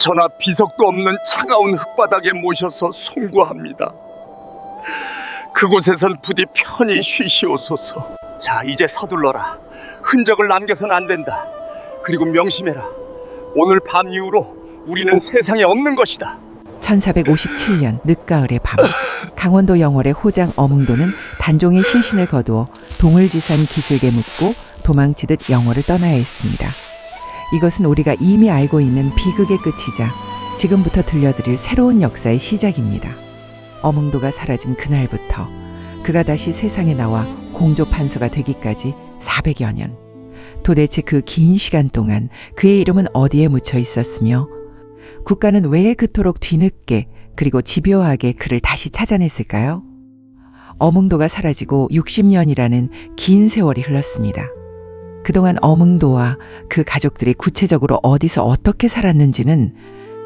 저나 비석도 없는 차가운 흙바닥에 모셔서 송구합니다. 그곳에선 부디 편히 쉬시옵소서. 자, 이제 서둘러라. 흔적을 남겨서는 안 된다. 그리고 명심해라. 오늘 밤 이후로 우리는 세상에 없는 것이다. 1457년 늦가을의 밤 강원도 영월의 호장 어몽도는 단종의 신신을 거두어 동을 지산 기슭에 묻고 도망치듯 영월을 떠나야 했습니다. 이것은 우리가 이미 알고 있는 비극의 끝이자 지금부터 들려드릴 새로운 역사의 시작입니다. 어몽도가 사라진 그날부터 그가 다시 세상에 나와 공조 판서가 되기까지 400여 년. 도대체 그 긴 시간 동안 그의 이름은 어디에 묻혀 있었으며 국가는 왜 그토록 뒤늦게 그리고 집요하게 그를 다시 찾아냈을까요? 어몽도가 사라지고 60년이라는 긴 세월이 흘렀습니다. 그동안 어몽도와 그 가족들이 구체적으로 어디서 어떻게 살았는지는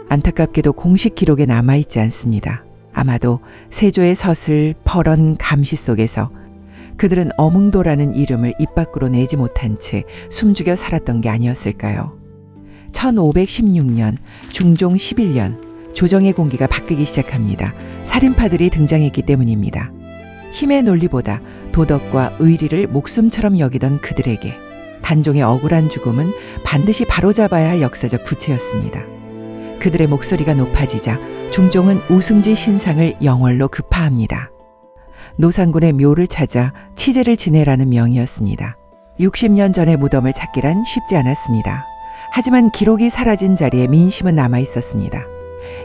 안타깝게도 공식 기록에 남아있지 않습니다. 아마도 세조의 서슬, 퍼런, 감시 속에서 그들은 어몽도라는 이름을 입 밖으로 내지 못한 채 숨죽여 살았던 게 아니었을까요? 1516년 중종 11년 조정의 공기가 바뀌기 시작합니다. 살인파들이 등장했기 때문입니다. 힘의 논리보다 도덕과 의리를 목숨처럼 여기던 그들에게 단종의 억울한 죽음은 반드시 바로잡아야 할 역사적 부채였습니다. 그들의 목소리가 높아지자 중종은 우승지 신상을 영월로 급파합니다. 노상군의 묘를 찾아 치제를 지내라는 명이었습니다. 60년 전의 무덤을 찾기란 쉽지 않았습니다. 하지만 기록이 사라진 자리에 민심은 남아 있었습니다.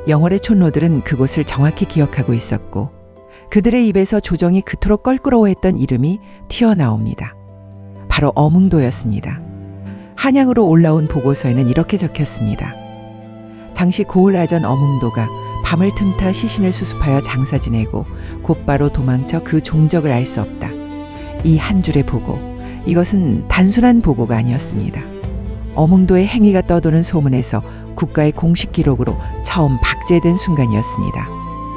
영월의 촌로들은 그곳을 정확히 기억하고 있었고 그들의 입에서 조정이 그토록 껄끄러워했던 이름이 튀어나옵니다. 바로 어몽도였습니다. 한양으로 올라온 보고서에는 이렇게 적혔습니다. 당시 고을아전 어몽도가 밤을 틈타 시신을 수습하여 장사 지내고 곧바로 도망쳐 그 종적을 알 수 없다. 이 한 줄의 보고, 이것은 단순한 보고가 아니었습니다. 어몽도의 행위가 떠도는 소문에서 국가의 공식 기록으로 처음 박제된 순간이었습니다.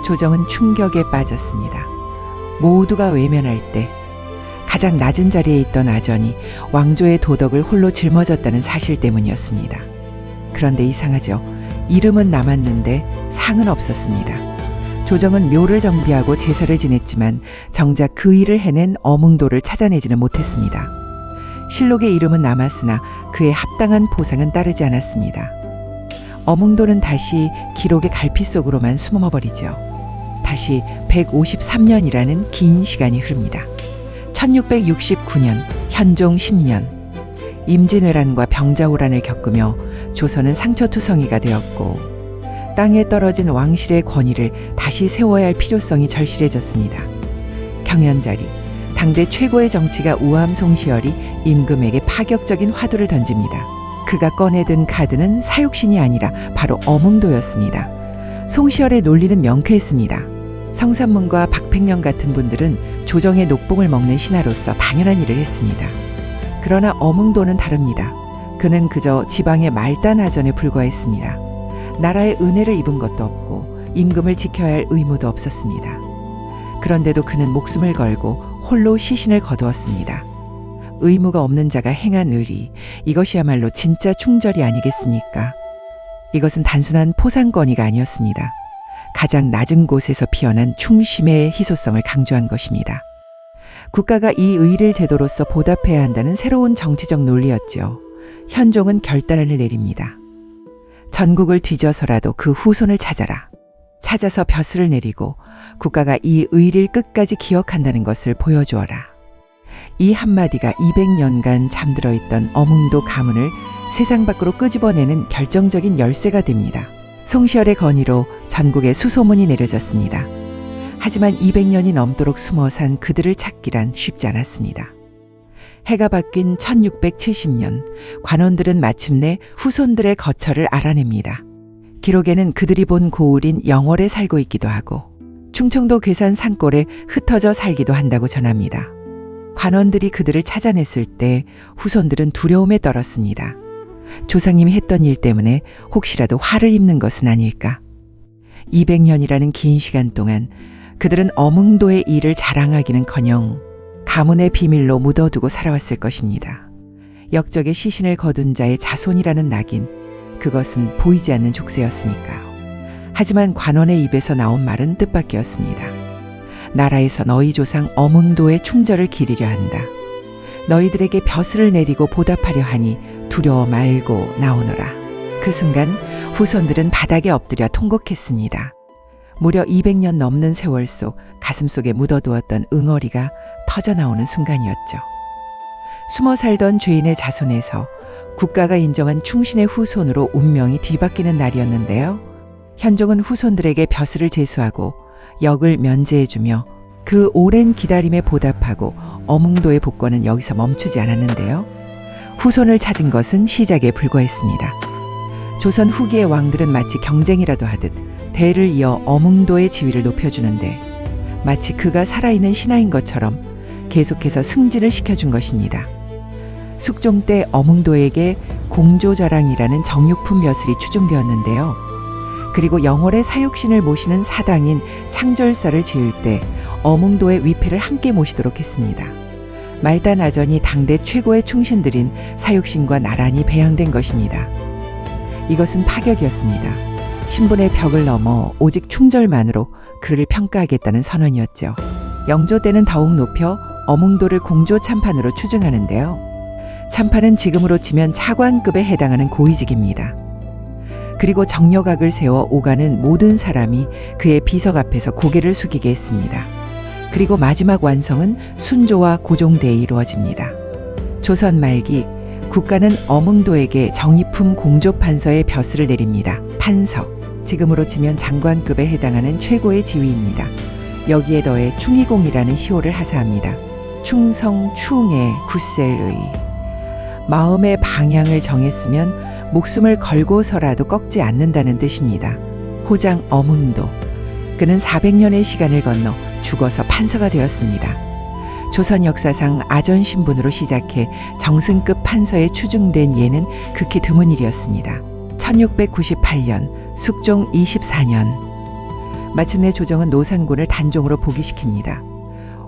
조정은 충격에 빠졌습니다. 모두가 외면할 때 가장 낮은 자리에 있던 아전이 왕조의 도덕을 홀로 짊어졌다는 사실 때문이었습니다. 그런데 이상하죠. 이름은 남았는데 상은 없었습니다. 조정은 묘를 정비하고 제사를 지냈지만 정작 그 일을 해낸 어몽도를 찾아내지는 못했습니다. 실록의 이름은 남았으나 그의 합당한 보상은 따르지 않았습니다. 어몽도는 다시 기록의 갈피 속으로만 숨어버리죠. 다시 153년이라는 긴 시간이 흐릅니다. 1669년 현종 10년 임진왜란과 병자호란을 겪으며 조선은 상처투성이가 되었고 땅에 떨어진 왕실의 권위를 다시 세워야 할 필요성이 절실해졌습니다. 경연자리 당대 최고의 정치가 우암 송시열이 임금에게 파격적인 화두를 던집니다. 그가 꺼내든 카드는 사육신이 아니라 바로 어몽도였습니다. 송시열의 논리는 명쾌했습니다. 성삼문과 박팽령 같은 분들은 조정의 녹봉을 먹는 신하로서 당연한 일을 했습니다. 그러나 어몽도는 다릅니다. 그는 그저 지방의 말단하전에 불과했습니다. 나라의 은혜를 입은 것도 없고 임금을 지켜야 할 의무도 없었습니다. 그런데도 그는 목숨을 걸고 홀로 시신을 거두었습니다. 의무가 없는 자가 행한 의리, 이것이야말로 진짜 충절이 아니겠습니까? 이것은 단순한 포상권위가 아니었습니다. 가장 낮은 곳에서 피어난 충심의 희소성을 강조한 것입니다. 국가가 이 의를 제도로서 보답해야 한다는 새로운 정치적 논리였죠. 현종은 결단을 내립니다. 전국을 뒤져서라도 그 후손을 찾아라. 찾아서 벼슬을 내리고 국가가 이 의를 끝까지 기억한다는 것을 보여주어라. 이 한마디가 200년간 잠들어 있던 어몽도 가문을 세상 밖으로 끄집어내는 결정적인 열쇠가 됩니다. 송시열의 건의로 전국에 수소문이 내려졌습니다. 하지만 200년이 넘도록 숨어 산 그들을 찾기란 쉽지 않았습니다. 해가 바뀐 1670년, 관원들은 마침내 후손들의 거처를 알아냅니다. 기록에는 그들이 본 고을인 영월에 살고 있기도 하고, 충청도 괴산 산골에 흩어져 살기도 한다고 전합니다. 관원들이 그들을 찾아냈을 때 후손들은 두려움에 떨었습니다. 조상님이 했던 일 때문에 혹시라도 화를 입는 것은 아닐까. 200년이라는 긴 시간 동안 그들은 어몽도의 일을 자랑하기는커녕 가문의 비밀로 묻어두고 살아왔을 것입니다. 역적의 시신을 거둔 자의 자손이라는 낙인, 그것은 보이지 않는 족쇄였으니까요. 하지만 관원의 입에서 나온 말은 뜻밖이었습니다. 나라에서 너희 조상 어문도의 충절을 기리려 한다. 너희들에게 벼슬을 내리고 보답하려 하니 두려워 말고 나오너라. 그 순간 후손들은 바닥에 엎드려 통곡했습니다. 무려 200년 넘는 세월 속 가슴 속에 묻어두었던 응어리가 터져 나오는 순간이었죠. 숨어 살던 죄인의 자손에서 국가가 인정한 충신의 후손으로 운명이 뒤바뀌는 날이었는데요. 현종은 후손들에게 벼슬을 제수하고 역을 면제해주며 그 오랜 기다림에 보답하고 어몽도의 복권은 여기서 멈추지 않았는데요. 후손을 찾은 것은 시작에 불과했습니다. 조선 후기의 왕들은 마치 경쟁이라도 하듯 대를 이어 어몽도의 지위를 높여주는데 마치 그가 살아있는 신하인 것처럼 계속해서 승진을 시켜준 것입니다. 숙종 때 어몽도에게 공조자랑이라는 정육품 벼슬이 추중되었는데요. 그리고 영월의 사육신을 모시는 사당인 창절사를 지을 때 어몽도의 위패를 함께 모시도록 했습니다. 말단아전이 당대 최고의 충신들인 사육신과 나란히 배양된 것입니다. 이것은 파격이었습니다. 신분의 벽을 넘어 오직 충절만으로 그를 평가하겠다는 선언이었죠. 영조 때는 더욱 높여 어몽도를 공조 참판으로 추증하는데요. 참판은 지금으로 치면 차관급에 해당하는 고위직입니다. 그리고 정려각을 세워 오가는 모든 사람이 그의 비석 앞에서 고개를 숙이게 했습니다. 그리고 마지막 완성은 순조와 고종대에 이루어집니다. 조선 말기 국가는 어몽도에게 정의품 공조 판서의 벼슬을 내립니다. 판서, 지금으로 치면 장관급에 해당하는 최고의 지위입니다. 여기에 더해 충의공이라는 시호를 하사합니다. 충성, 충의, 굳셀의 마음의 방향을 정했으면 목숨을 걸고서라도 꺾지 않는다는 뜻입니다. 호장 어문도 그는 400년의 시간을 건너 죽어서 판서가 되었습니다. 조선 역사상 아전 신분으로 시작해 정승급 판서에 추중된 예는 극히 드문 일이었습니다. 1698년 숙종 24년 마침내 조정은 노산군을 단종으로 복위시킵니다.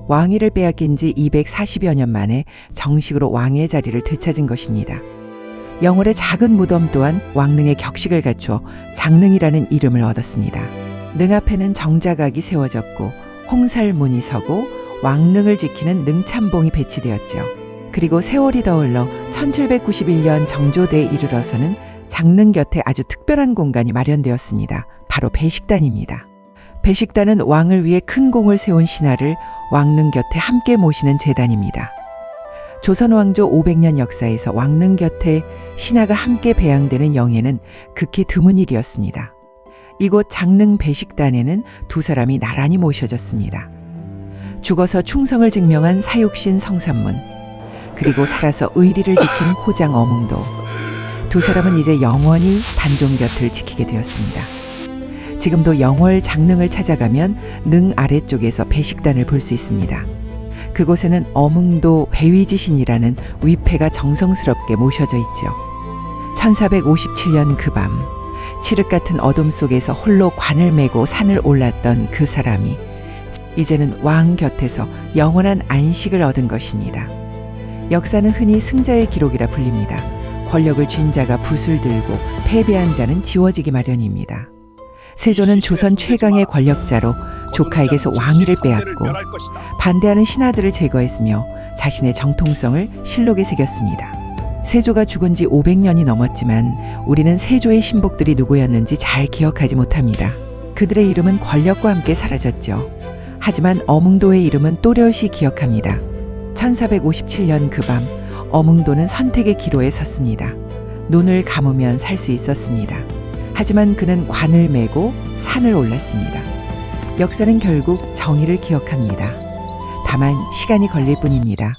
왕위를 빼앗긴 지 240여 년 만에 정식으로 왕의 자리를 되찾은 것입니다. 영월의 작은 무덤 또한 왕릉의 격식을 갖추어 장릉이라는 이름을 얻었습니다. 능 앞에는 정자각이 세워졌고 홍살문이 서고 왕릉을 지키는 능참봉이 배치되었죠. 그리고 세월이 더 흘러 1791년 정조대에 이르러서는 장릉 곁에 아주 특별한 공간이 마련되었습니다. 바로 배식단입니다. 배식단은 왕을 위해 큰 공을 세운 신하를 왕릉 곁에 함께 모시는 재단입니다. 조선 왕조 500년 역사에서 왕릉 곁에 신하가 함께 배양되는 영예는 극히 드문 일이었습니다. 이곳 장릉 배식단에는 두 사람이 나란히 모셔졌습니다. 죽어서 충성을 증명한 사육신 성산문, 그리고 살아서 의리를 지킨 호장 어몽도. 두 사람은 이제 영원히 단종 곁을 지키게 되었습니다. 지금도 영월 장릉을 찾아가면 능 아래쪽에서 배식단을 볼 수 있습니다. 그곳에는 어몽도 배위지신이라는 위패가 정성스럽게 모셔져 있죠. 1457년 그 밤, 칠흑 같은 어둠 속에서 홀로 관을 메고 산을 올랐던 그 사람이 이제는 왕 곁에서 영원한 안식을 얻은 것입니다. 역사는 흔히 승자의 기록이라 불립니다. 권력을 쥔 자가 붓을 들고 패배한 자는 지워지기 마련입니다. 세조는 조선 최강의 권력자로 조카에게서 왕위를 빼앗고 반대하는 신하들을 제거했으며 자신의 정통성을 실록에 새겼습니다. 세조가 죽은 지 500년이 넘었지만 우리는 세조의 신복들이 누구였는지 잘 기억하지 못합니다. 그들의 이름은 권력과 함께 사라졌죠. 하지만 어몽도의 이름은 또렷이 기억합니다. 1457년 그 밤 어몽도는 선택의 기로에 섰습니다. 눈을 감으면 살 수 있었습니다. 하지만 그는 관을 메고 산을 올랐습니다. 역사는 결국 정의를 기억합니다. 다만 시간이 걸릴 뿐입니다.